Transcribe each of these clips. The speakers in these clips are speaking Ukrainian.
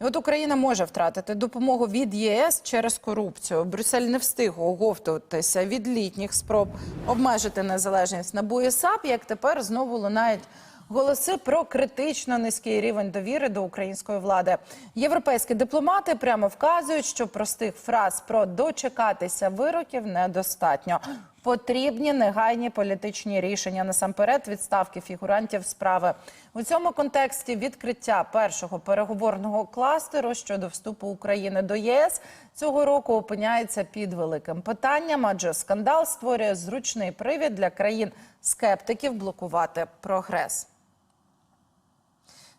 От Україна може втратити допомогу від ЄС через корупцію. Брюссель не встиг оговтуватися від літніх спроб обмежити незалежність НАБУ і САП. Як тепер знову лунають голоси про критично низький рівень довіри до української влади. Європейські дипломати прямо вказують, що простих фраз про дочекатися вироків недостатньо. Потрібні негайні політичні рішення насамперед відставки фігурантів справи у цьому контексті. Відкриття першого переговорного кластеру щодо вступу України до ЄС цього року опиняється під великим питанням, адже скандал створює зручний привід для країн скептиків блокувати прогрес.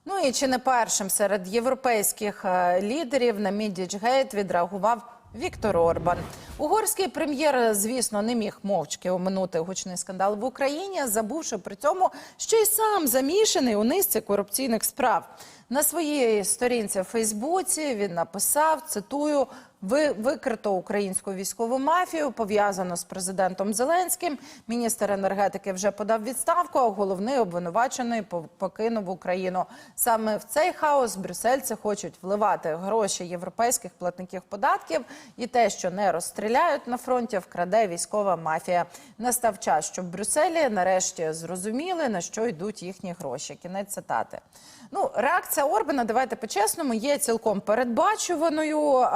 Ну і чи не першим серед європейських е, лідерів на Мідічгейт відреагував Віктор Орбан. Угорський прем'єр, звісно, не міг мовчки оминути гучний скандал в Україні, забувши при цьому, що й сам замішаний у низці корупційних справ. На своїй сторінці в Фейсбуці він написав: цитую. Ви викрито українську військову мафію, пов'язано з президентом Зеленським. Міністр енергетики вже подав відставку. А головний обвинувачений покинув Україну. Саме в цей хаос брюссельці хочуть вливати гроші європейських платників податків, і те, що не розстріляють на фронті, вкраде військова мафія. Настав час, щоб Брюсселі нарешті зрозуміли на що йдуть їхні гроші. Кінець цитати. Ну, реакція Орбана, давайте по-чесному, є цілком передбачуваною.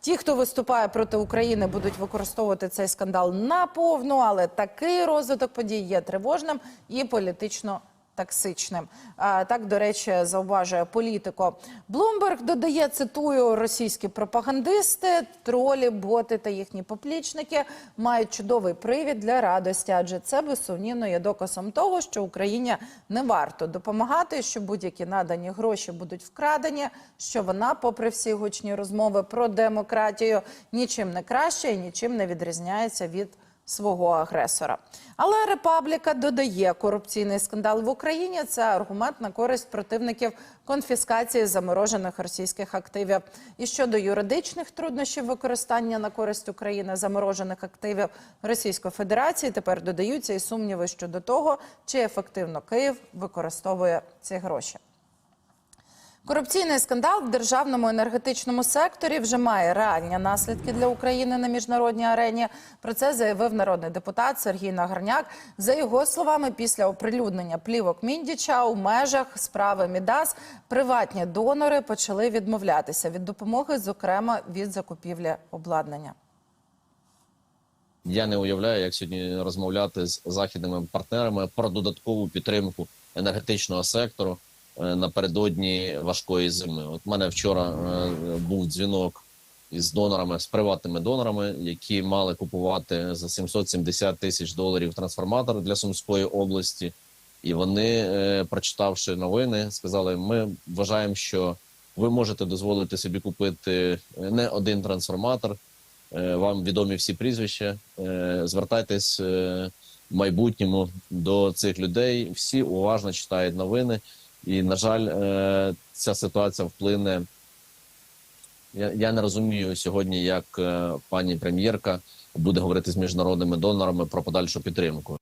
Ті, хто виступає проти України, будуть використовувати цей скандал наповну, але такий розвиток подій є тривожним і політично. Токсичним. Так, до речі, зауважує політико. Блумберг додає, цитую, російські пропагандисти, тролі, боти та їхні поплічники мають чудовий привід для радості, адже це безсумнівно є доказом того, що Україні не варто допомагати, що будь-які надані гроші будуть вкрадені, що вона, попри всі гучні розмови про демократію, нічим не краще і нічим не відрізняється від свого агресора. Але Репабліка додає корупційний скандал в Україні. Це аргумент на користь противників конфіскації заморожених російських активів. І щодо юридичних труднощів використання на користь України заморожених активів Російської Федерації, тепер додаються і сумніви щодо того, чи ефективно Київ використовує ці гроші. Корупційний скандал в державному енергетичному секторі вже має реальні наслідки для України на міжнародній арені. Про це заявив народний депутат Сергій Нагарняк. За його словами, після оприлюднення плівок Міндіча у межах справи Мідас приватні донори почали відмовлятися від допомоги, зокрема від закупівлі обладнання. Я не уявляю, як сьогодні розмовляти з західними партнерами про додаткову підтримку енергетичного сектору напередодні важкої зими. От мене вчора е, був дзвінок із донорами, з приватними донорами, які мали купувати за 770 тисяч доларів трансформатор для Сумської області. І вони, е, прочитавши новини, сказали: ми вважаємо, що ви можете дозволити собі купити е, не один трансформатор. Е, Вам відомі всі прізвища. Е, Звертайтесь е, в майбутньому до цих людей. Всі уважно читають новини, і на жаль, е, ця ситуація вплине. Я, я не розумію сьогодні, як е, пані прем'єрка буде говорити з міжнародними донорами про подальшу підтримку.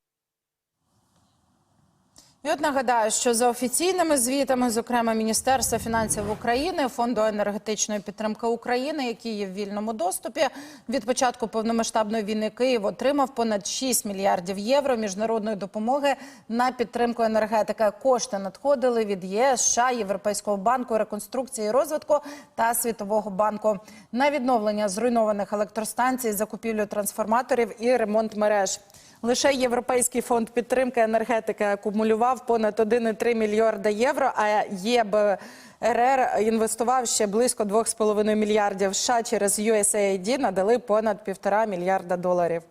І от нагадаю, що за офіційними звітами, зокрема Міністерства фінансів України, фонду енергетичної підтримки України, який є в вільному доступі, від початку повномасштабної війни Київ отримав понад 6 мільярдів євро міжнародної допомоги на підтримку енергетики. Кошти надходили від ЄС, США, Європейського банку реконструкції і розвитку та Світового банку на відновлення зруйнованих електростанцій, закупівлю трансформаторів і ремонт мереж. Лише Європейський фонд підтримки енергетики акумулював понад 1,3 мільярда євро, а ЄБРР інвестував ще близько 2,5 мільярдів. США через USAID надали понад півтора мільярда доларів.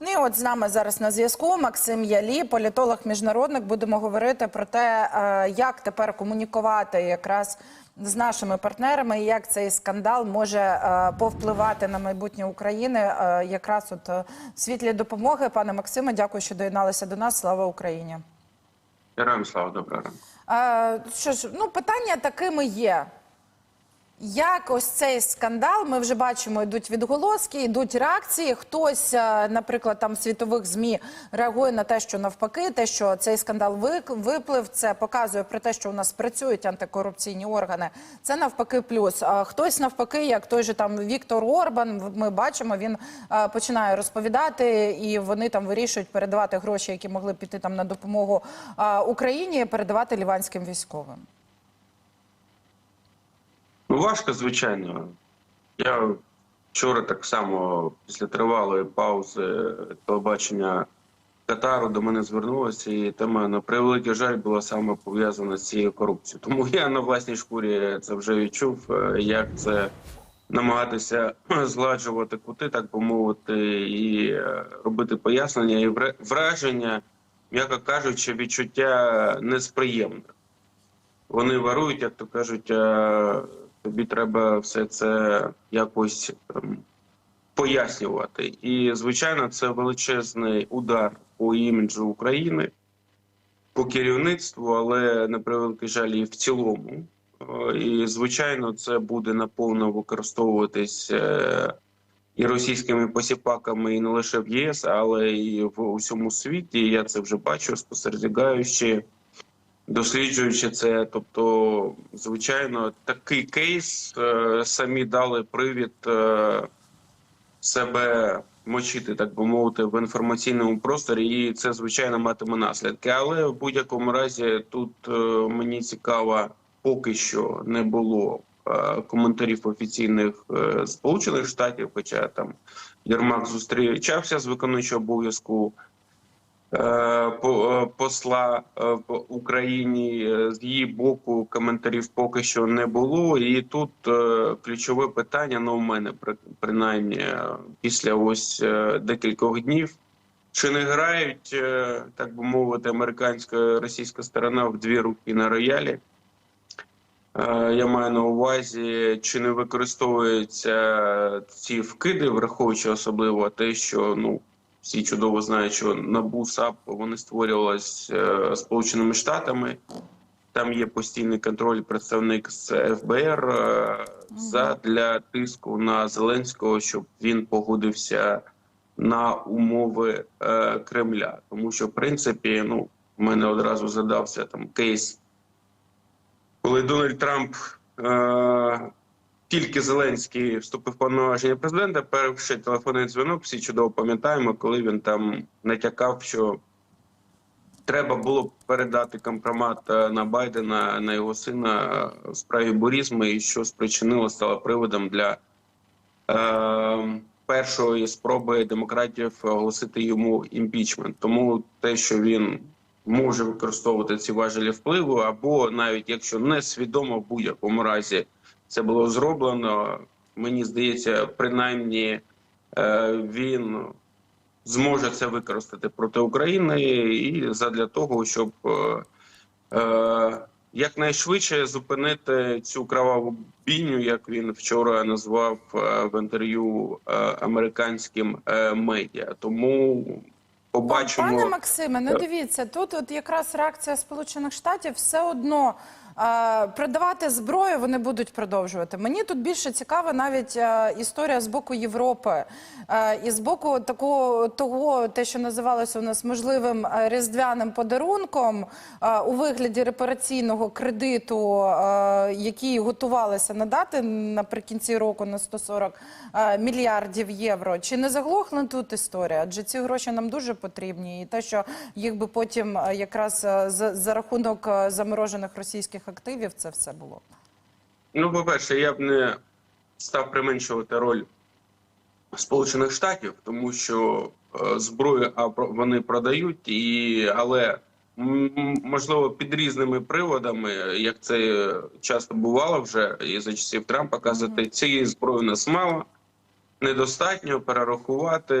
Ну і от з нами зараз на зв'язку Максим Ялі, політолог міжнародник. Будемо говорити про те, е, як тепер комунікувати якраз з нашими партнерами, і як цей скандал може е, повпливати на майбутнє України, е, якраз от в світлі допомоги. Пане Максиме, дякую, що доєдналися до нас. Слава Україні. Героям слава. Е, Що ж, ну питання такими є. Як ось цей скандал, ми вже бачимо, йдуть відголоски, йдуть реакції. Хтось, е, наприклад, там світових змі реагує на те, що навпаки, те, що цей скандал виплив, це показує про те, що у нас працюють антикорупційні органи. Це навпаки плюс. А хтось навпаки, як той же там Віктор Орбан, ми бачимо, він е, починає розповідати, і вони там вирішують передавати гроші, які могли піти там на допомогу е, Україні, передавати ліванським військовим. Важко, звичайно. Я вчора так само після тривалої паузи телебачення Катару до мене звернулося, і тема на превеликий жаль була саме пов'язана з цією корупцією. Тому я на власній шкурі це вже відчув, е, як це намагатися згладжувати кути, так би мовити, і е, робити пояснення і враження, м'яко кажучи, відчуття несприємне. Вони варують, як то кажуть, а тобі треба все це якось ем, пояснювати. І, звичайно, це величезний удар по іміджу України, по керівництву, але на превеликий жаль, і в цілому. Е, І, звичайно, це буде наповно використовуватись е, і російськими посіпаками, і не лише в ЄС, але і в усьому світі. Я це вже бачу, спостерігаючи досліджуючи це. Тобто, звичайно, такий кейс е, самі дали привід е, себе мочити, так би мовити, в інформаційному просторі, і це звичайно матиме наслідки. Але в будь-якому разі тут е, мені цікаво, поки що не було коментарів офіційних Сполучених Штатів, хоча там Єрмак зустрічався з виконуючого обов'язку посла е, в Україні е, з її боку коментарів поки що не було. І тут е, ключове питання, ну, у мене принаймні е, після ось е, декількох днів. Чи не грають, е, так би мовити, американська російська сторона в дві руки на роялі? Е, Я маю на увазі, чи не використовуються ці вкиди, враховуючи особливо те, що ну всі чудово знають, що НАБУ САП вони створювалися е, Сполученими Штатами. Там є постійний контроль представник з ФБР е, задля тиску на Зеленського, щоб він погодився на умови е, Кремля. Тому що, в принципі, ну, в мене одразу задався там кейс, коли Дональд Трамп е, тільки Зеленський вступив повноваження президента, перший телефонний дзвінок, всі чудово пам'ятаємо, коли він там натякав, що треба було передати компромат е, на Байдена на його сина е, в справі бурізму, і що спричинило стало приводом для е, першої спроби демократів оголосити йому імпічмент. Тому те, що він може використовувати ці важелі впливу, або навіть якщо не свідомо в будь-якому разі це було зроблено, мені здається, принаймні е, він зможе це використати проти України і задля того, щоб е, е, якнайшвидше зупинити цю кроваву бійню, як він вчора назвав в інтерв'ю американським медіа. Тому побачимо. Пане Максиме, ну дивіться, тут от якраз реакція Сполучених Штатів все одно. Продавати зброю вони будуть продовжувати. Мені тут більше цікава навіть е, історія з боку Європи е, і з боку такого того, те, що називалося у нас можливим е, різдвяним подарунком у вигляді репараційного кредиту, який готувалися надати наприкінці року на 140 е, мільярдів євро. Чи не заглохла тут історія? Адже ці гроші нам дуже потрібні, і те, що їх би потім якраз за, за рахунок заморожених російських активів, це все було. Ну, по-перше, я б не став применшувати роль Сполучених Штатів, тому що е, зброю а, вони продають, і, але можливо під різними приводами, як це часто бувало вже і за часів Трампа, казати, цієї зброї у нас мало. Недостатньо перерахувати,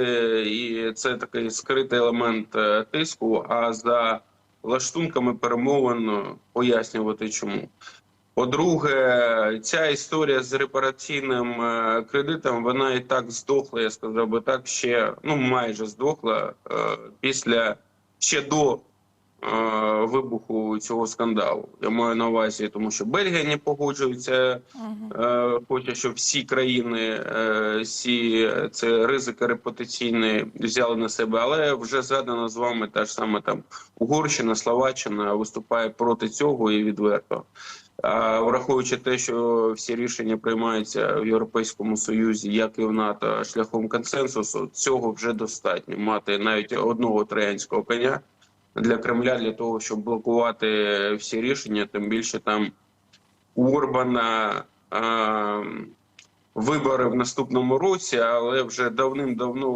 і це такий скритий елемент е, тиску. А за лаштунками перемовин пояснювати, чому. По-друге, ця історія з репараційним е, кредитом, вона і так здохла, я сказав би так, ще ну майже здохла е, після ще до вибуху цього скандалу. Я маю на увазі, тому що Бельгія не погоджується, е, хоче, щоб всі країни е, всі це ризики репутаційні взяли на себе. Але вже згадано з вами та ж саме там Угорщина, Словаччина виступає проти цього і відверто. А враховуючи те, що всі рішення приймаються в Європейському Союзі, як і в НАТО, шляхом консенсусу, цього вже достатньо мати навіть одного троянського коня для Кремля для того, щоб блокувати всі рішення, тим більше там у Орбана е вибори в наступному році, але вже давним-давно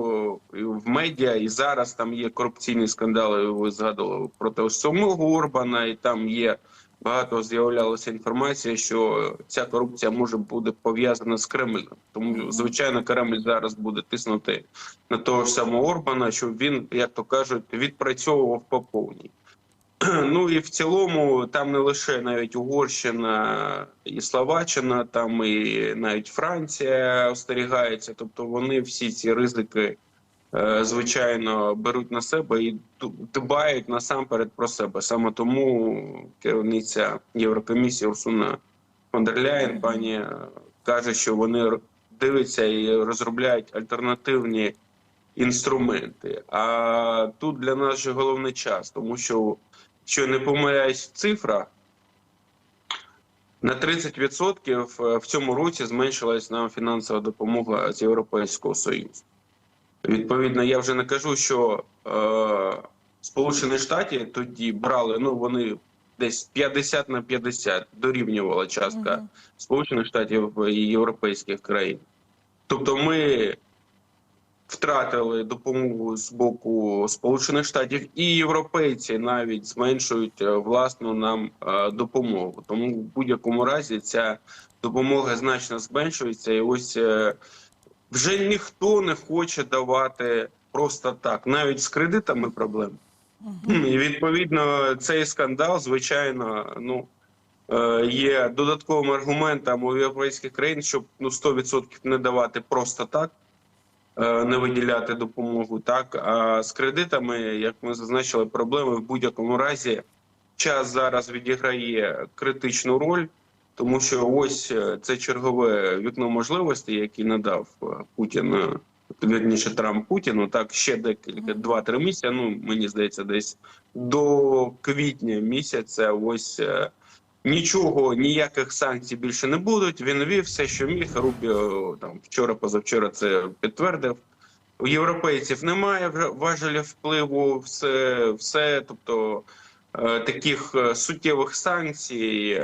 в медіа і зараз там є корупційні скандали. Ви згадували проти самого Орбана, і там є багато з'являлося інформація, що ця корупція може бути пов'язана з Кремлем. Тому звичайно, Кремль зараз буде тиснути на того ж самого Орбана, щоб він, як то кажуть, відпрацьовував по повній. Ну і в цілому там не лише навіть Угорщина і Словаччина, там і навіть Франція остерігається. Тобто вони всі ці ризики, звичайно, беруть на себе і дбають насамперед про себе. Саме тому керівниця Єврокомісії Урсуна Ляєн, пані е, каже, що вони дивляться і розробляють альтернативні інструменти. А тут для нас же головний час, тому що, що не помиляюсь в цифрах, на 30% в цьому році зменшилась нам фінансова допомога з Європейського Союзу. Відповідно, я вже не кажу, що е, Сполучені Штати тоді брали, ну вони десь 50 на 50 дорівнювала частка Мгм. Сполучених Штатів і європейських країн. Тобто ми втратили допомогу з боку Сполучених Штатів, і європейці навіть зменшують е, власну нам е, допомогу. Тому в будь-якому разі ця допомога значно зменшується, і ось е, вже ніхто не хоче давати просто так, навіть з кредитами проблем. І відповідно цей скандал, звичайно, ну е, є додатковим аргументом у європейських країн, щоб ну 100% не давати просто так, е, не виділяти допомогу. Так а з кредитами, як ми зазначили, проблеми в будь-якому разі час зараз відіграє критичну роль, тому що ось е, це чергове вікно можливостей, яке надав е, Путін. е, Вірніше Трамп Путіну, так ще декілька два-три місяці. Ну мені здається, десь до квітня місяця. Ось нічого, ніяких санкцій більше не будуть. Він вів все, що міг. Рубіо там вчора, позавчора це підтвердив. У європейців немає важелі впливу, все, все тобто таких суттєвих санкцій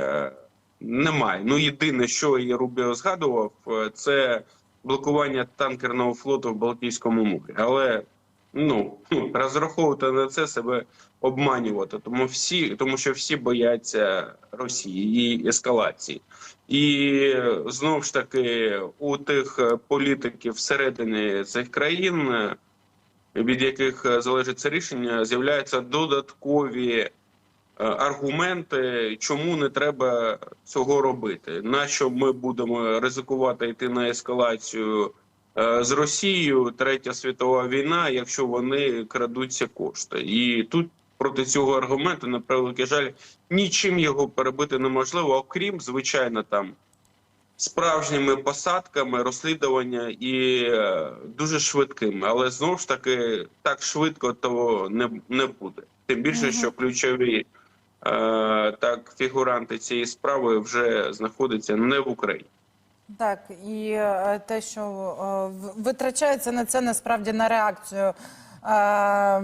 немає. Ну єдине, що і Рубіо згадував, е, це блокування танкерного флоту в Балтійському морі. Але ну розраховувати на це себе обманювати, тому всі, тому що всі бояться Росії і ескалації. І знову ж таки у тих е, політиків всередині цих країн, е, від яких залежить це рішення, з'являються додаткові аргументи, чому не треба цього робити. Нащо ми будемо ризикувати йти на ескалацію е, з Росією, третя світова війна, якщо вони крадуться кошти, і тут проти цього аргументу, на превеликий жаль, нічим його перебити неможливо, окрім звичайно там. Справжніми посадками розслідування і е, дуже швидкими, але знову ж таки так швидко того не, не буде. Тим більше, що ключові е, так фігуранти цієї справи вже знаходяться не в Україні. Так, і е, те, що е, витрачається на це насправді на реакцію. е,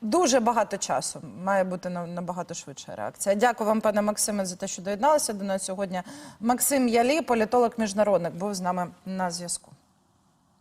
Дуже багато часу має бути на- набагато швидша реакція. Дякую вам, пане Максиме, за те, що доєдналися до нас сьогодні. Максим Ялі, політолог міжнародник, був з нами на зв'язку.